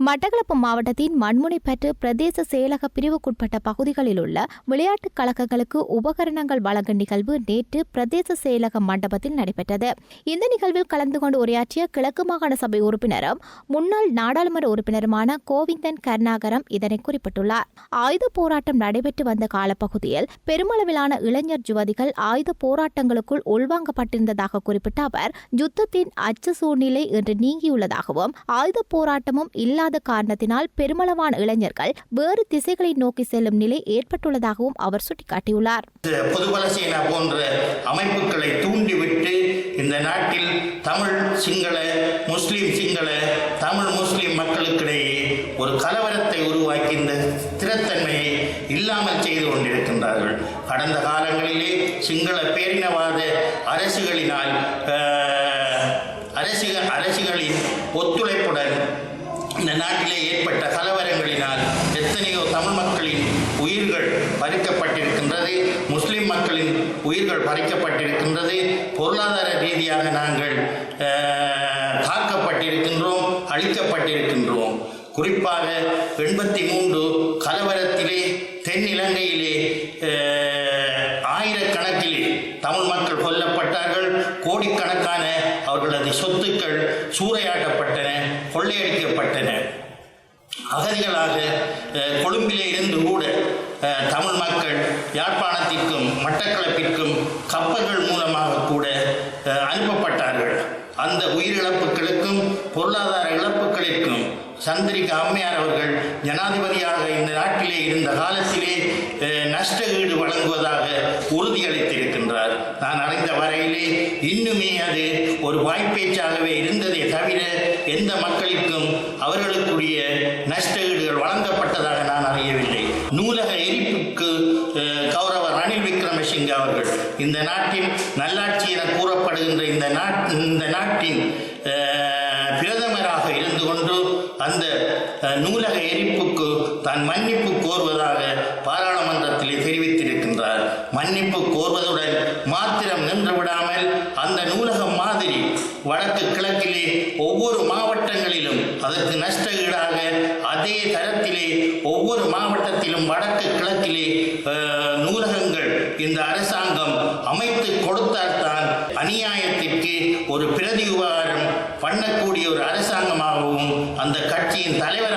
மட்டக்களப்பு மாவட்டத்தின் மண்முனைப்பற்று பிரதேச செயலக பிரிவுக்குட்பட்ட பகுதிகளில் உள்ள விளையாட்டுக் கழகங்களுக்கு உபகரணங்கள் வழங்கும் நிகழ்வு நேற்று பிரதேச செயலக மண்டபத்தில் நடைபெற்றது. இந்த நிகழ்வில் கலந்து கொண்டு உரையாற்றிய கிழக்கு மாகாண சபை உறுப்பினரும் முன்னாள் நாடாளுமன்ற உறுப்பினருமான கோவிந்தன் கருணாகரம் இதனை குறிப்பிட்டுள்ளார். ஆயுத போராட்டம் நடைபெற்று வந்த காலப்பகுதியில் பெருமளவிலான இளைஞர் யுவதிகள் ஆயுத போராட்டங்களுக்குள் உள்வாங்கப்பட்டிருந்ததாக குறிப்பிட்ட அவர் யுத்தத்தின் அச்ச சூழ்நிலை இன்று நீங்கியுள்ளதாகவும் ஆயுத போராட்டமும் இல்லாத காரணத்தினால் பெருமளவான இளைஞர்கள் வேறு திசைகளை நோக்கி செல்லும் நிலை ஏற்பட்டுள்ளதாகவும் அவர் சுட்டிக்காட்டியுள்ளார். பொதுபலசேனா போன்ற அமைப்புகளை தூண்டிவிட்டு இந்த நாட்டில் தமிழ் சிங்கள முஸ்லீம் சிங்கள தமிழ் முஸ்லீம் மக்களுக்கிடையே ஒரு கலவரத்தை உருவாக்கி இந்த ஸ்திரத்தன்மையை இல்லாமல் செய்து கொண்டிருக்கின்றார்கள். கடந்த காலங்களிலே சிங்கள பேரினவாத அரசுகளினால் அஹ், அரசுகளின் ஒத்துழைப்புடன் இந்த நாட்டிலே ஏற்பட்ட கலவரங்களினால் எத்தனையோ தமிழ் மக்களின் உயிர்கள் பறிக்கப்பட்டிருக்கின்றது முஸ்லிம் மக்களின் உயிர்கள் பறிக்கப்பட்டிருக்கின்றது. பொருளாதார ரீதியாக நாங்கள் காக்கப்பட்டிருக்கின்றோம் அழிக்கப்பட்டிருக்கின்றோம். குறிப்பாக எண்பத்தி மூன்று கலவரத்திலே தென் கோடிக்கணக்கான அவர்களது சொத்துக்கள் சூறையாடப்பட்டன கொள்ளையடிக்கப்பட்டன. அகதிகளாக கொழும்பிலே இருந்து கூட தமிழ் மக்கள் யாழ்ப்பாணத்திற்கும் மட்டக்களப்பிற்கும் கப்பல்கள் மூலமாக கூட அனுப்பப்பட்டார்கள். அந்த உயிரிழப்புகளுக்கும் பொருளாதார இழப்புகளுக்கும் சந்திரிகா அம்மையார் அவர்கள் ஜனாதிபதியாக இந்த நாட்டிலே இருந்த காலத்திலே நஷ்ட ஈடு வழங்குவதாக உறுதியளித்திருக்கின்றார். நான் அறிந்த வரையிலே இன்னுமே அது ஒரு வாய்ப்பேச்சாகவே இருந்ததே தவிர எந்த மக்களுக்கும் அவர்களுக்குரிய நஷ்ட ஈடுகள் வழங்கப்பட்டதாக நான் அறியவில்லை. நூலக எரிப்புக்கு அஹ், கௌரவர் ரணில் விக்ரமசிங்க அவர்கள் இந்த நாட்டின் நல்லாட்சி என கூறப்படுகின்ற இந்த நாட் இந்த நாட்டின் பிரதமராக இருந்து கொண்டு அந்த நூலக எரிப்புக்கு தான் மன்னிப்பு கோருவதாக வடக்கு கிழக்கிலே ஒவ்வொரு மாவட்டங்களிலும் அதற்கு நஷ்ட ஈடாக அதே தரத்திலே ஒவ்வொரு மாவட்டத்திலும் வடக்கு கிழக்கிலே நூலகங்கள் இந்த அரசாங்கம் அமைத்து கொடுத்தால்தான் அநியாயத்திற்கு ஒரு பிரதி உபகாரம் பண்ணக்கூடிய ஒரு அரசாங்கமாகவும் அந்த கட்சியின் தலைவர்